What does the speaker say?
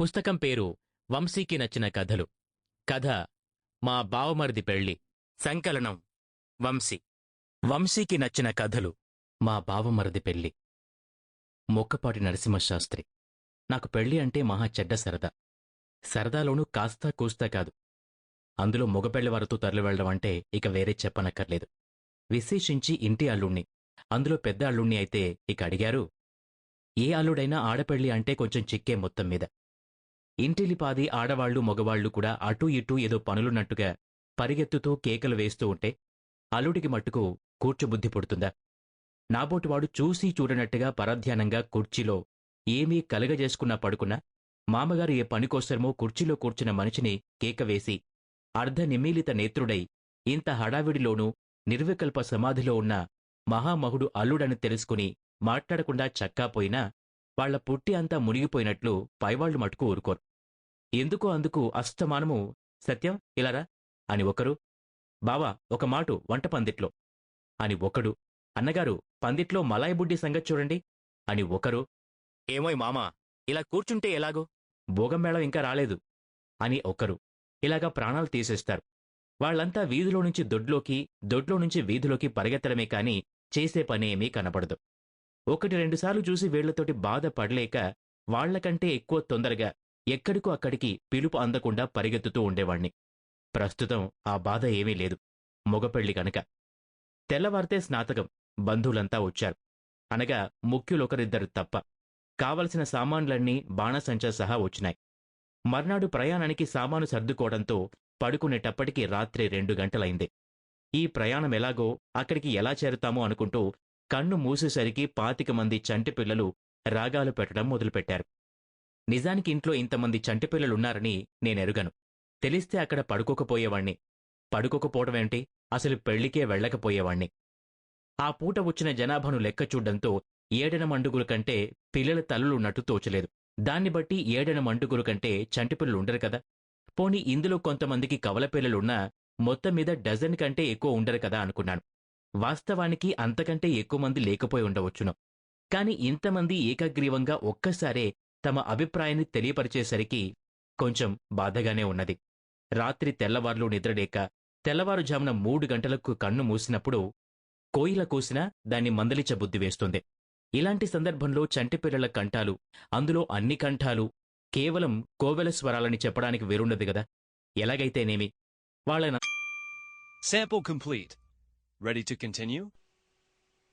పుస్తకం పేరు వంశీకి నచ్చిన కథలు. కథ మా బావమరిది పెళ్ళి సంకలనం. వంశీ. వంశీకి నచ్చిన కథలు మా బావమరిది పెళ్ళి మొక్కపాటి నరసింహశాస్త్రి. నాకు పెళ్ళి అంటే మహా చెడ్డ సరదా. సరదాలోనూ కాస్తా కూస్తా కాదు. అందులో మగపెళ్ళివారితో తరలివెళ్ళడం అంటే ఇక వేరే చెప్పనక్కర్లేదు. విశేషించి ఇంటి అల్లుణ్ణి. అందులో పెద్ద అల్లుణ్ణి అయితే ఇక అడిగారు ఏ అల్లుడైనా ఆడపెళ్ళి అంటే కొంచెం చిక్కే మొత్తం మీద. ఇంటిలిపాది ఆడవాళ్ళు మగవాళ్ళు కూడా అటూ ఇటూ ఏదో పనులున్నట్టుగా పరిగెత్తుతూ కేకలు వేస్తూ ఉంటే అల్లుడికి మట్టుకు కూర్చోబుద్ధి పుడుతుందా? నాబోటివాడు చూసి చూడనట్టుగా పరధ్యానంగా కుర్చీలో ఏమీ కలగజేసుకున్నా పడుకున్నా మామగారు ఏ పనికోసరమో కుర్చీలో కూర్చున్న మనిషిని కేకవేసి అర్ధ నిమీలిత నేత్రుడై ఇంత హడావిడిలోనూ నిర్వికల్ప సమాధిలో ఉన్న మహామహుడు అల్లుడని తెలుసుకుని మాట్లాడకుండా చక్కాపోయినా వాళ్ళ పుట్టి అంతా మునిగిపోయినట్లు పైవాళ్ళు మటుకు ఊరుకోరు. ఎందుకో అందుకు అస్తమానము. సత్యం? ఇలారా అని ఒకరు బావా ఒక మాటు వంట పందిట్లో. అని ఒకడు అన్నగారు పందిట్లో మలాయి బుడ్డి సంగతి చూడండి. అని ఒకరు ఏమోయ్ మామా ఇలా కూర్చుంటే ఎలాగో? భోగమేళం ఇంకా రాలేదు. అని ఒకరు ఇలాగా ప్రాణాలు తీసేస్తారు. వాళ్ళంతా వీధిలో నుంచి దొడ్లోకి దొడ్లో నుంచి వీధిలోకి పరిగెత్తడమే కాని చేసే పనేమీ కనపడదు. ఒకటి రెండుసార్లు చూసి వీళ్ళతోటి బాధపడలేక వాళ్ళకంటే ఎక్కువ తొందరగా ఎక్కడికో అక్కడికి పిలుపు అందకుండా పరిగెత్తుతూ ఉండేవాణ్ణి. ప్రస్తుతం ఆ బాధ ఏమీ లేదు. మొగపెళ్ళి కనుక తెల్లవారితే స్నాతకం. బంధువులంతా వచ్చారు. అనగా ముఖ్యులొకరిద్దరు తప్ప. కావలసిన సామాన్లన్నీ బాణసంచా సహా వచ్చినాయి. మర్నాడు ప్రయాణానికి సామాను సర్దుకోవడంతో పడుకునేటప్పటికి రాత్రి రెండు గంటలైంది. ఈ ప్రయాణం ఎలాగో అక్కడికి ఎలా చేరుతామో అనుకుంటూ కన్ను మూసేసరికి పాతిక మంది చంటి పిల్లలు రాగాలు పెట్టడం మొదలుపెట్టారు. నిజానికి ఇంట్లో ఇంతమంది చంటిపిల్లలున్నారని నేనెరుగను. తెలిస్తే అక్కడ పడుకోకపోయేవాణ్ణి. పడుకోకపోవటమేంటి? అసలు పెళ్ళికే వెళ్ళకపోయేవాణ్ణి. ఆ పూట వచ్చిన జనాభాను లెక్క చూడ్డంతో ఏడెన మండుగుల కంటే పిల్లల తల్లులున్నట్టు తోచలేదు. దాన్ని బట్టి ఏడెన మండుగుల కంటే చంటిపిల్లలు ఉండరు కదా. పోనీ ఇందులో కొంతమందికి కవల పిల్లలున్నా మొత్తం మీద డజన్ కంటే ఎక్కువ ఉండరు కదా అనుకున్నాను. వాస్తవానికి అంతకంటే ఎక్కువ మంది లేకపోయి ఉండవచ్చును. కాని ఇంతమంది ఏకగ్రీవంగా ఒక్కసారే తమ అభిప్రాయాన్ని తెలియపరిచేసరికి కొంచెం బాధగానే ఉన్నది రాత్రి తెల్లవార్లు నిద్రలేక తెల్లవారుజామున మూడు గంటలకు కన్ను మూసినప్పుడు కోయిల కూసినా దాన్ని మందలిచ బుద్ధి వేస్తుంది ఇలాంటి సందర్భంలో చంటిపిల్లల కంఠాలు అందులో అన్ని కంఠాలు కేవలం కోవెల స్వరాలని చెప్పడానికి వేరుండదు గదా ఎలాగైతేనేమి వాళ్ళ Sample complete. Ready to continue?